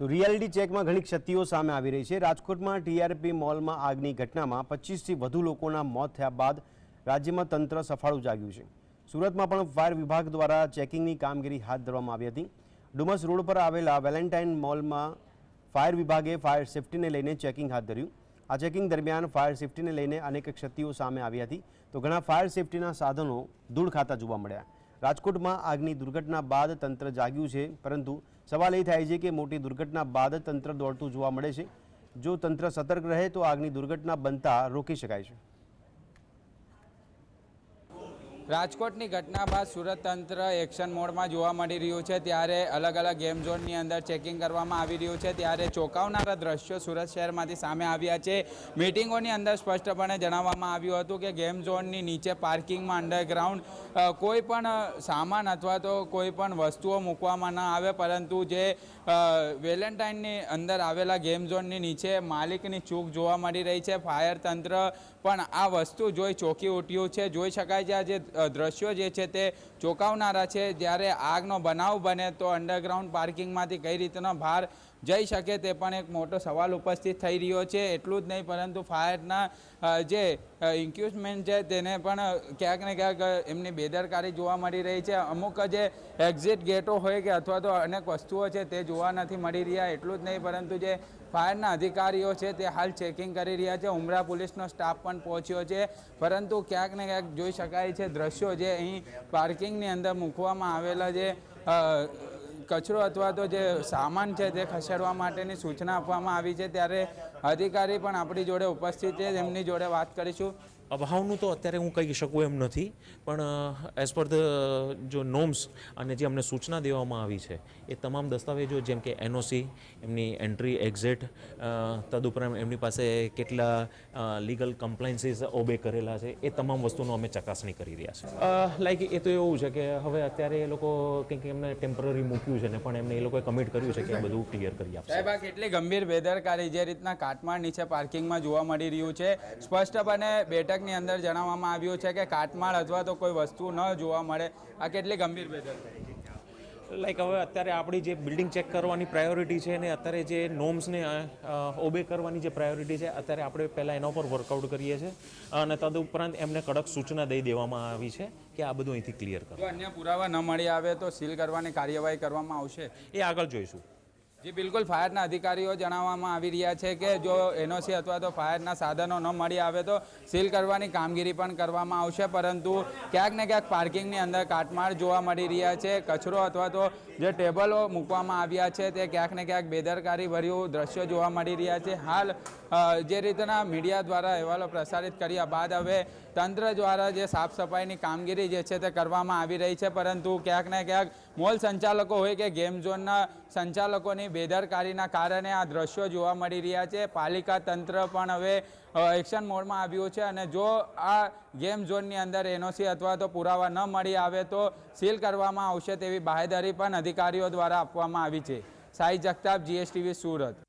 તો રિયાલિટી ચેકમાં ઘણી ક્ષતિઓ સામે આવી રહી છે. રાજકોટમાં ટીઆરપી મોલમાં આગની ઘટનામાં પચીસથી વધુ લોકોના મોત થયા બાદ રાજ્યમાં તંત્ર સફાળું જાગ્યું છે. સુરતમાં પણ ફાયર વિભાગ દ્વારા ચેકિંગની કામગીરી હાથ ધરવામાં આવી હતી. ડુમસ રોડ પર આવેલા વેલેન્ટાઇન મોલમાં ફાયર વિભાગે ફાયર સેફટીને લઈને ચેકિંગ હાથ ધર્યું. આ ચેકિંગ દરમિયાન ફાયર સેફટીને લઈને અનેક ક્ષતિઓ સામે આવી હતી. તો ઘણા ફાયર સેફટીના સાધનો ધૂળ ખાતા જોવા મળ્યા. રાજકોટમાં આગની દુર્ઘટના બાદ તંત્ર જાગ્યું છે. પરંતુ સવાલ એ થાય છે કે મોટી દુર્ઘટના બાદ તંત્ર દોડતું જોવા મળે છે. જો તંત્ર સતર્ક રહે તો આગની દુર્ઘટના બનતા રોકી શકાય છે. રાજકોટની ઘટના બાદ સુરત તંત્ર એક્શન મોડમાં જોવા મળી રહ્યું છે. ત્યારે અલગ અલગ ગેમ ઝોનની અંદર ચેકિંગ કરવામાં આવી રહ્યું છે. ત્યારે ચોંકાવનારા દ્રશ્યો સુરત શહેરમાંથી સામે આવ્યા છે. મિટિંગોની અંદર સ્પષ્ટપણે જણાવવામાં આવ્યું હતું કે ગેમ ઝોનની નીચે પાર્કિંગમાં અંડરગ્રાઉન્ડ કોઈ પણ સામાન અથવા તો કોઈ પણ વસ્તુઓ મૂકવામાં ન આવે. પરંતુ જે વેલેન્ટાઇનની અંદર આવેલા ગેમ ઝોનની નીચે માલિકની ચૂક જોવા મળી રહી છે. ફાયર તંત્ર પણ આ વસ્તુ જોઈ ચોંકી ઉઠ્યું છે. જોઈ શકાય છે આ જે અ, દ્રશ્યો જે છે તે ચોંકાવનારા છે. જ્યારે આગનો બનાવ બને તો અંડરગ્રાઉન્ડ પાર્કિંગમાંથી કઈ રીતનો ભાર જઈ શકે તે પણ એક મોટો સવાલ ઉપસ્થિત થઈ રહ્યો છે. એટલું જ નહીં, પરંતુ ફાયરના જે ઇન્ક્યુઝમેન્ટ છે તેને પણ ક્યાંક ને ક્યાંક એમની બેદરકારી જોવા મળી રહી છે. અમુક જે એક્ઝિટ ગેટો હોય કે અથવા તો અનેક વસ્તુઓ છે તે જોવા નથી મળી રહ્યા. એટલું જ નહીં, પરંતુ જે ફાયરના અધિકારીઓ છે તે હાલ ચેકિંગ કરી રહ્યા છે. ઉમરા પોલીસનો સ્ટાફ પણ પહોંચ્યો છે. પરંતુ ક્યાંક ને ક્યાંક જોઈ શકાય છે દ્રશ્યો જે અહીં પાર્કિંગની અંદર મૂકવામાં આવેલા જે કચરો અથવા તો જે સામાન છે તે ખસેડવા માટેની સૂચના આપવામાં આવી છે. ત્યારે અધિકારી પણ આપણી જોડે ઉપસ્થિત છે તેમની જોડે વાત કરીશું. અભાવનું તો અત્યારે હું કહી શકું એમ નથી, પણ એઝ પર ધ જો નોર્મ્સ અને જે અમને સૂચના દેવામાં આવી છે, એ તમામ દસ્તાવેજો જેમ કે એનઓસી એમની એન્ટ્રી એક્ઝિટ તદુપરાંત એમની પાસે કેટલા લીગલ કમ્પ્લાયન્સીસ ઓબે કરેલા છે, એ તમામ વસ્તુનો અમે ચકાસણી કરી રહ્યા છે લાઈક એ તો એવું છે કે હવે અત્યારે એ લોકો કંઈક એમને ટેમ્પરરી મૂક્યું છે ને, પણ એમને એ લોકોએ કમિટ કર્યું છે કે આ બધું ક્લિયર કરી આપશે. સાહેબ, આ કેટલી ગંભીર બેદરકારી જે રીતના કાટમાળ નીચે પાર્કિંગમાં જોવા મળી રહ્યું છે. સ્પષ્ટપણે બેઠકની અંદર જણાવવામાં આવ્યું છે કે કાટમાળ અથવા તો કોઈ વસ્તુ ન જોવા મળે. આ કેટલી ગંભીર બેદરકારી લાઈક હવે અત્યારે આપણી જે બિલ્ડિંગ ચેક કરવાની પ્રાયોરિટી છે ને અત્યારે જે નોમ્સને ઓબે કરવાની જે પ્રાયોરિટી છે અત્યારે આપણે પહેલાં એના ઉપર વર્કઆઉટ કરીએ છીએ. અને તદઉપરાંત એમને કડક સૂચના દઈ દેવામાં આવી છે કે આ બધું અહીંથી ક્લિયર કરો. અન્ય પુરાવા ન મળી આવે તો સીલ કરવાની કાર્યવાહી કરવામાં આવશે. એ આગળ જોઈશું. જી, બિલકુલ. ફાયરના અધિકારીઓ જણાવવામાં આવી રહ્યા છે કે જો એનઓસી અથવા તો ફાયરના સાધનો ન મળી આવે તો સીલ કરવાની કામગીરી પણ કરવામાં આવશે. પરંતુ ક્યાંક ને ક્યાંક પાર્કિંગની અંદર કાટમાળ જોવા મળી રહ્યા છે. કચરો અથવા તો જે ટેબલો મૂકવામાં આવ્યા છે તે ક્યાંક ને ક્યાંક બેદરકારી ભર્યું દ્રશ્યો જોવા મળી રહ્યા છે. હાલ જે રીતના મીડિયા દ્વારા અહેવાલો પ્રસારિત કર્યા બાદ હવે તંત્ર દ્વારા જે સાફ સફાઈની કામગીરી જે છે તે કરવામાં આવી રહી છે. પરંતુ ક્યાંક ને ક્યાંક મોલ સંચાલકો હોય કે ગેમ ઝોનના સંચાલકોની બેદરકારીના કારણે આ દ્રશ્યો જોવા મળી રહ્યા છે. પાલિકા તંત્ર પણ હવે એક્શન મોડમાં આવ્યું છે અને જો આ ગેમ ઝોનની અંદર એનઓસી અથવા તો પુરાવા ન મળી આવે તો સીલ કરવામાં આવશે તેવી બાહેધરી પણ અધિકારીઓ દ્વારા આપવામાં આવી છે. સાઈ જગતાપ, જીએસટીવી સુરત.